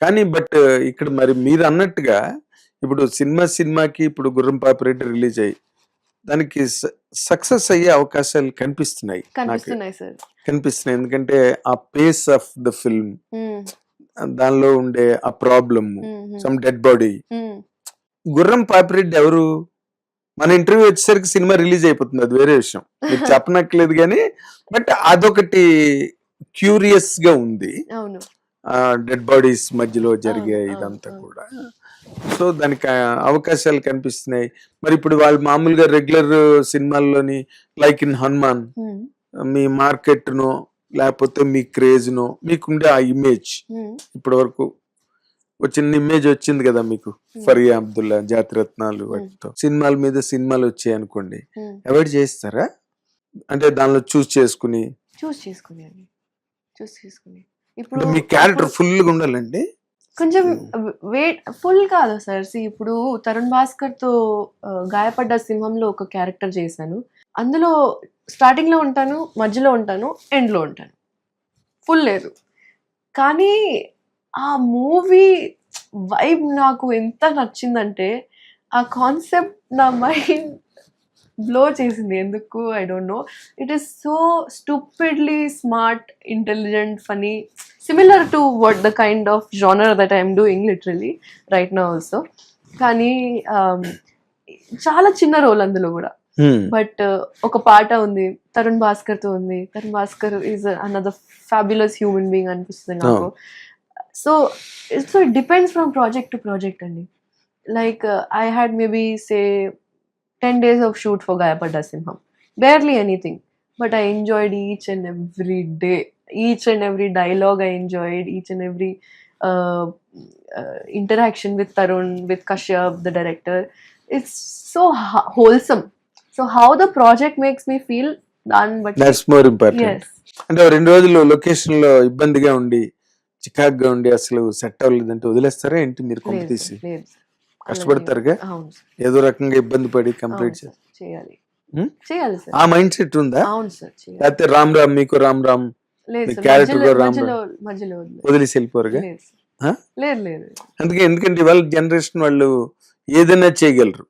కానీ బట్ ఇక్కడ మరి మీరు అన్నట్టుగా ఇప్పుడు సినిమా సినిమాకి ఇప్పుడు గుర్రం పాపిరెడ్డి రిలీజ్ అయ్యి దానికి సక్సెస్ అయ్యే అవకాశాలు కనిపిస్తున్నాయి నాకు. కనిపిస్తున్నాయి ఎందుకంటే ఆ పేస్ ఆఫ్ ద ఫిల్మ్ దానిలో ఉండే ఆ ప్రాబ్లమ్ సమ్ డెడ్ బాడీ. గుర్రం పాపిరెడ్డి ఎవరు? మన ఇంటర్వ్యూ వచ్చేసరికి సినిమా రిలీజ్ అయిపోతుంది. అది వేరే విషయం. మీరు చెప్పనట్లేదు కానీ బట్ అదొకటి క్యూరియస్గా ఉంది డెడ్ బాడీస్ మధ్యలో జరిగే ఇదంతా. కూడా. సో దానికి అవకాశాలు కనిపిస్తున్నాయి. మరి ఇప్పుడు వాళ్ళు మామూలుగా రెగ్యులర్ సినిమాల్లోని లైక్ ఇన్ హనుమాన్ మీ మార్కెట్ నో లేకపోతే మీ క్రేజ్ నో మీకుండే ఆ ఇమేజ్ ఇప్పటి వరకు చిన్న ఇమేజ్ వచ్చింది కదా మీకు? ఫరియా అబ్దుల్లా జాతిరత్నాలు వాటితో. సినిమాల మీద సినిమాలు వచ్చాయి అనుకోండి. అవాయిడ్ చేస్తారా? అంటే దానిలో చూస్ చేసుకుని? చూస్ చేసుకుని చూస్ చేసుకుని ఇప్పుడు మీ క్యారెక్టర్ ఫుల్గా ఉండాలండి కొంచెం. వెయిట్ ఫుల్ కాదు సార్. See, ఇప్పుడు తరుణ్ భాస్కర్తో గాయపడ్డ సింహంలో ఒక క్యారెక్టర్ చేశాను. అందులో స్టార్టింగ్లో ఉంటాను మధ్యలో ఉంటాను ఎండ్లో ఉంటాను. ఫుల్ లేదు. కానీ ఆ మూవీ వైబ్ నాకు ఎంత నచ్చిందంటే ఆ కాన్సెప్ట్ నా మైండ్ బ్లో చేసింది. ఎందుకు? I don't know it is so stupidly smart intelligent funny similar to what the kind of genre that I'm doing literally right నా ఆల్సో కానీ um, చాలా చిన్న రోల్ అందులో కూడా. Hmm. బట్ ఒక పాట ఉంది తరుణ్ భాస్కర్తో ఉంది. Tarun Bhaskar is another fabulous human being అనిపిస్తుంది నాకు. So so it depends from project to project అండి. Like I had maybe say ten days of shoot for Gayapadda Simham barely anything but I enjoyed each and every day each and every dialogue I enjoyed each and every interaction with Tarun, with Kashyap, the director. It's so wholesome. So how the project makes me feel done, but అంటే రెండు రోజులు లొకేషన్లో ఇబ్బందిగా ఉండి చికాగ్గా ఉండి అసలు set అవ్వలేదంటే వదిలేస్తారా ఏంటి మీరు కొంప తీసి. కష్టపడతారుగా? ఏదో రకంగా ఇబ్బంది పడి కంప్లీట్ చేయాలి? చేయాలి ఆ మైండ్ సెట్ ఉందా? అవును సార్ రామ్ రామ్ మీకు రామ్ రామ్ మధ్యలో కూడా రామ్. వదిలేసి వెళ్ళిపోరుగా లేదు? లేదు అందుకే ఎందుకంటే ఇవాళ జనరేషన్ వాళ్ళు ఏదైనా చేయగలరు.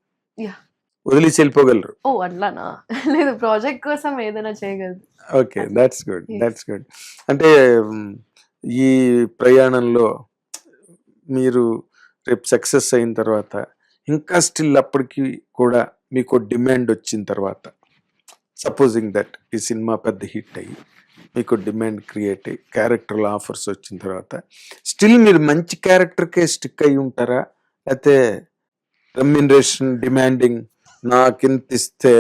వదిలేసి వెళ్ళిపోగలరు ఓ అట్లానా? లేదు ప్రాజెక్ట్ కోసం ఏదైనా చేయగలదు okay that's good. That's good అంటే ఈ ప్రయాణంలో మీరు రేపు సక్సెస్ అయిన తర్వాత ఇంకా స్టిల్ అప్పటికి కూడా మీకు డిమాండ్ వచ్చిన తర్వాత సపోజింగ్ దట్ ఈ సినిమా పెద్ద హిట్ అయ్యి. మీకు డిమాండ్ క్రియేట్ అయ్యి క్యారెక్టర్ల ఆఫర్స్ వచ్చిన తర్వాత. స్టిల్ మీరు మంచి క్యారెక్టర్కే స్టిక్ అయి ఉంటారా? లేకపోతే రెమ్యునరేషన్ డిమాండింగ్ నాకింత ఇస్తే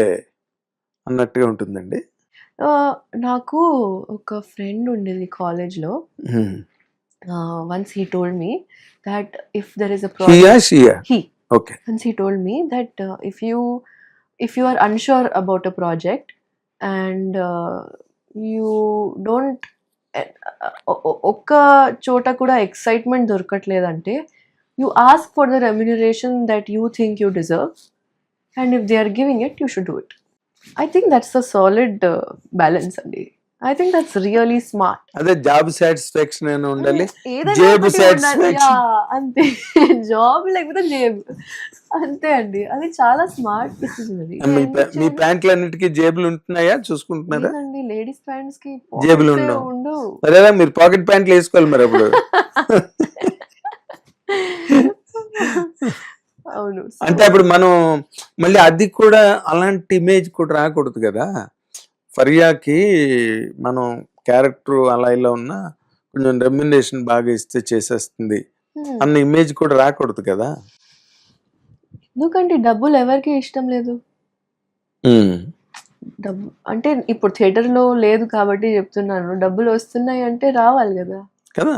అన్నట్టుగా ఉంటుందండి? నాకు ఒక ఫ్రెండ్ ఉండేది కాలేజ్లో. Once he told me that if there is a project okay once he told me that uh, if you if you are unsure about a project you don't ఒ- ఒ- ఒక్క చోట కూడా excitement దొరకట్లేదంటే you ask for the remuneration that you think you deserve and if they are giving it you should do it I think that's a solid balance అండి I think that's really smart అదే job satisfaction అయినా ఉండాలి? జేబు. Yeah, అంతే. Job లేకపోతే జేబు. అంతే అండి అది చాలా స్మార్ట్ డిసిజన్ అది. మీ ఎందుకు ప్యా- మీ చేయాలి? ప్యాంట్లన్నిటికీ జేబులు ఉంటున్నాయా చూసుకుంటున్నారా లేడీస్ ప్యాంట్స్కి జేబులు. ఉండవు. మరి మీరు పాకెట్ ప్యాంట్లు వేసుకోవాలి మరి అప్పుడు. అవును. అంటే అప్పుడు మనం మళ్ళీ అది కూడా అలాంటి ఇమేజ్ కూడా రాకూడదు కదా. ఫరియాకి మనం క్యారెక్టర్ అలా ఇలా ఉన్నా కొంచెం రెమ్యునేషన్ బాగా ఇస్తే చేసేస్తుంది. అన్న ఇమేజ్ కూడా రాకూడదు కదా. ఎందుకంటే డబ్బులు ఎవరికి ఇష్టం లేదు? డబ్బు అంటే ఇప్పుడు థియేటర్లో లేదు కాబట్టి చెప్తున్నాను. డబ్బులు వస్తున్నాయి అంటే రావాలి కదా. కదా?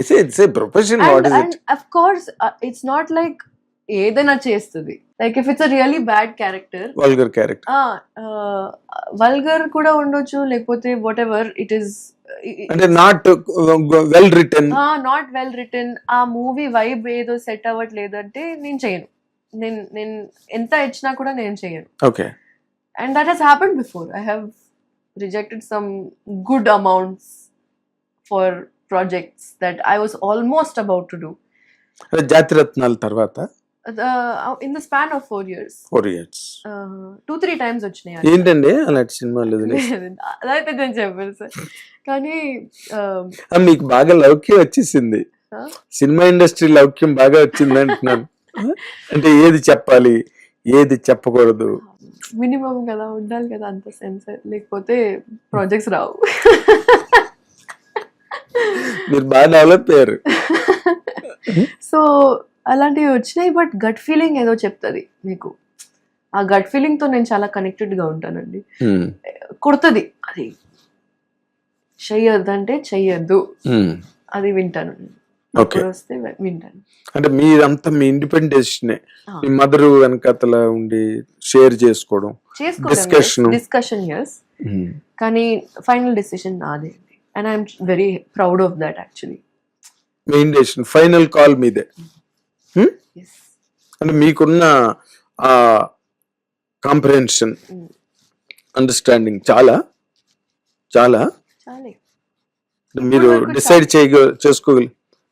It's a profession what is it and of course it's not like ఏదైనా చేస్తుంది. Like if it's a really bad character vulgar character vulgar కూడా ఉండొచ్చు లేకపోతే వాట్ ఎవర్ ఇట్ ఈస్ అంటే not well return not well return ఆ movie vibe ఏదో set అవ్వట్లేదు అంటే నేను చేయను. నేను నేను ఎంత ఇచ్చినా కూడా నేను చేయను. Okay and that has happen before I have rejected some good amounts for projects that I was almost about to do. జాతిరత్నాల తర్వాత Uh, in the span of four years, four years uh, two three times వచ్చినాయి ఏంటండి? అలాంటి సినిమాలు వదిలే అదైతే నేను చెప్పాను సార్. కానీ um, ఆ, మీకు బాగా లౌక్యం వచ్చేసింది. Huh? సినిమా ఇండస్ట్రీ లౌక్యం బాగా వచ్చింది అంటున్నాను అంటే ఏది చెప్పాలి? ఏది చెప్పకూడదు? మినిమం కదా ఉండాలి కదా అంత సెన్స్ లేకపోతే ప్రాజెక్ట్స్ రావు. మీరు బాగా డెవలప్ అయ్యారు. సో అలాంటివి వచ్చినాయి బట్ గట్ ఫీలింగ్ ఏదో చెప్తుంది మీకు. ఆ గట్ ఫీలింగ్తో నేను చాలా కనెక్టెడ్గా ఉంటానండి. ఉమ్, కుడుతుంది. అది చెయ్యొద్దు. అంటే చెయ్యొద్దు అది వింటాను. ఎప్పుడు వస్తే వి- వింటాను. అంటే మీరంతా మీ ఇండిపెండెన్స్. మీ మదర్ వెనకతల ఉండి షేర్ చేసుకోవడం. డిస్కషన్. ఎస్ ఉమ్, కానీ ఫైనల్ డెసిషన్ నాదే. And I'm very proud of that actually main decision final call మీదే. అంటే మీకున్న ఆ కాంప్రహెన్షన్. అండర్స్టాండింగ్ చాలా? చాలా? మీరు డిసైడ్ చేయగ చేసుకోగల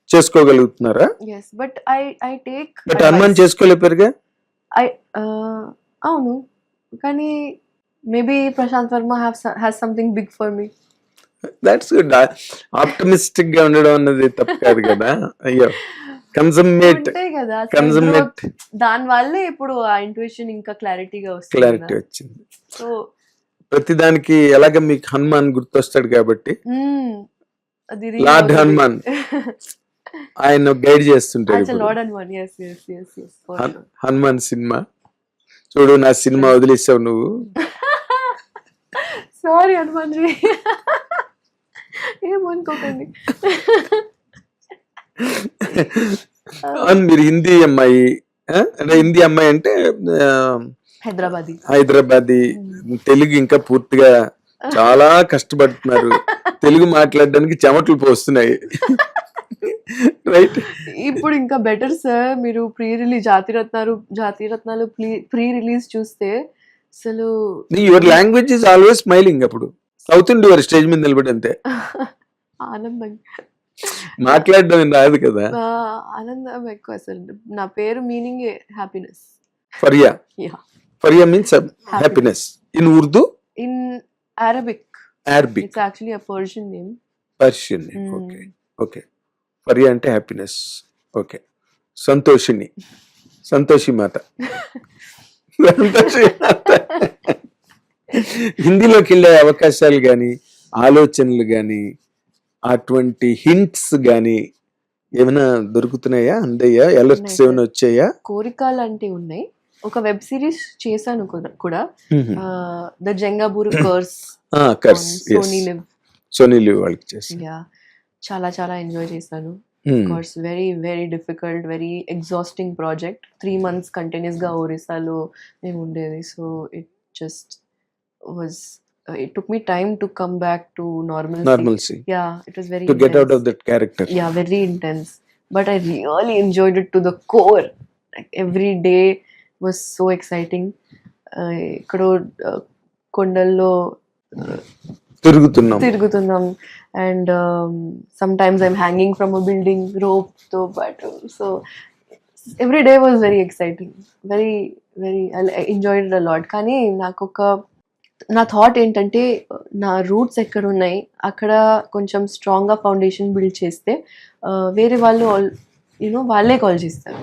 చేసుకోగలుగుతున్నారా? Yes but I I take but అనుమానం చేసుకోలేపారుగా? ఐ అవును. కానీ maybe Prashanth Varma has something big for me that's good ఆప్టమిస్టిక్గా ఉండడం అన్నది తప్పు కాదు కదా? అయ్యో. కన్సమ్మేట్ కన్సమ్మేట్ దాని వల్లే ఇప్పుడు ఆ ఇంట్యూషన్ ఇంకా క్లారిటీగా వస్తుంది క్లారిటీ వచ్చింది. సో ప్రతిదానికి ఎలాగ మీకు హనుమాన్ గుర్తొస్తాడు కాబట్టి? అది Lord Hanuman. ఆయన గైడ్ హన్- హనుమాన్ సినిమా. చూడు నా సినిమా వదిలేసావు నువ్వు. సారీ హనుమాన్ ఏమనుకోకండి మీరు హిందీ అమ్మాయి? అంటే హిందీ అమ్మాయి అంటే హైదరాబాదీ. హైదరాబాదీ తెలుగు ఇంకా పూర్తిగా చాలా కష్టపడుతున్నారు. తెలుగు మాట్లాడడానికి చెమటలు పోస్తున్నాయి. రైట్ ఇప్పుడు ఇంకా బెటర్ సార్ మీరు pre release Jathiratnalu Jathiratnalu pre release చూస్తే అసలు your language is always smiling అప్పుడు. అవుతుంది వారు స్టేజ్ మీద నిలబడి అంతే. ఆనందం. మాట్లాడడం రాదు కదా. ఆనందం ఎక్కువ అసలు. నా పేరు meaning happiness Faria yeah Faria means happiness in Urdu in Arabic Arabic it's actually a Persian name Persian. Okay okay Faria అంటే హ్యాపీనెస్ ఓకే సంతోషిని. సంతోషి మాత. సంతోషి మాత. హిందీలోకి వెళ్ళే అవకాశాలు కానీ ఆలోచనలు కానీ అటువంటి హింట్స్ కానీ ఏమైనా దొరుకుతున్నాయా? అందయ్యా అలర్ట్స్ ఉన్నాయి ఏమైనా వచ్చాయా? కోరికలు అంటే ఉన్నాయి. ఒక వెబ్ సిరీస్ చేశాను కూడా- కూడా. The Jengaburu curse curse Sony LIV Sony LIV వాళ్ళకి చేసి యా చాలా చాలా ఎంజాయ్ చేశాను. Course very very difficult very exhausting project three months కంటిన్యూస్గా ఒరిస్సాలో మేము ఉండేది. So it just was it took me time to come back to normal normalcy yeah it was very to get out of that character yeah very intense. But i really enjoyed it to the core. Like every day was so exciting. Uh, ఇక్కడ uh, కొండల్లో తిరుగుతున్నాం. తిరుగుతున్నాం. And sometimes I'm hanging from a building రోప్తో పాటు. So every day was very exciting very very enjoyed a lot కానీ నాకు ఒక నా thought ఏంటంటే నా రూట్స్ ఎక్కడ ఉన్నాయి అక్కడ కొంచెం స్ట్రాంగ్గా ఫౌండేషన్ బిల్డ్ చేస్తే uh, వేరే వాళ్ళు యూనో వాళ్ళే కాల్ చేస్తారు.